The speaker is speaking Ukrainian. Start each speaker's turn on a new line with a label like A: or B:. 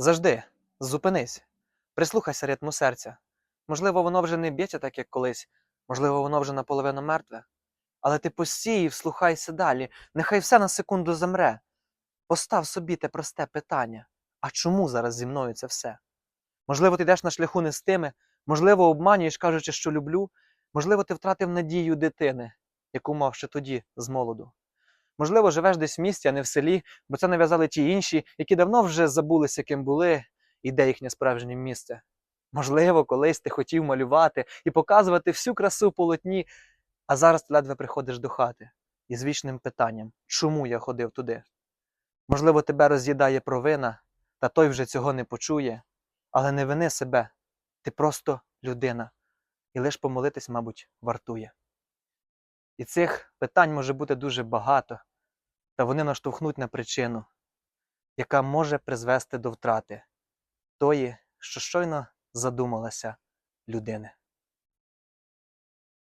A: Завжди зупинись, прислухайся ритму серця. Можливо, воно вже не б'ється так, як колись, можливо, воно вже наполовину мертве. Але ти постій і вслухайся далі, нехай все на секунду замре. Постав собі те просте питання: а чому зараз зі мною це все? Можливо, ти йдеш на шляху не з тими, можливо, обманюєш, кажучи, що люблю, можливо, ти втратив надію дитини, яку мав ще тоді з молоду. Можливо, живеш десь в місті, а не в селі, бо це нав'язали ті інші, які давно вже забулися, ким були, і де їхнє справжнє місце. Можливо, колись ти хотів малювати і показувати всю красу полотні, а зараз ти ледве приходиш до хати із вічним питанням, чому я ходив туди? Можливо, тебе роз'їдає провина, та той вже цього не почує, але не вини себе, ти просто людина, і лиш помолитись, мабуть, вартує. І цих питань може бути дуже багато, та вони наштовхнуть на причину, яка може призвести до втрати тої, що щойно задумалася людини.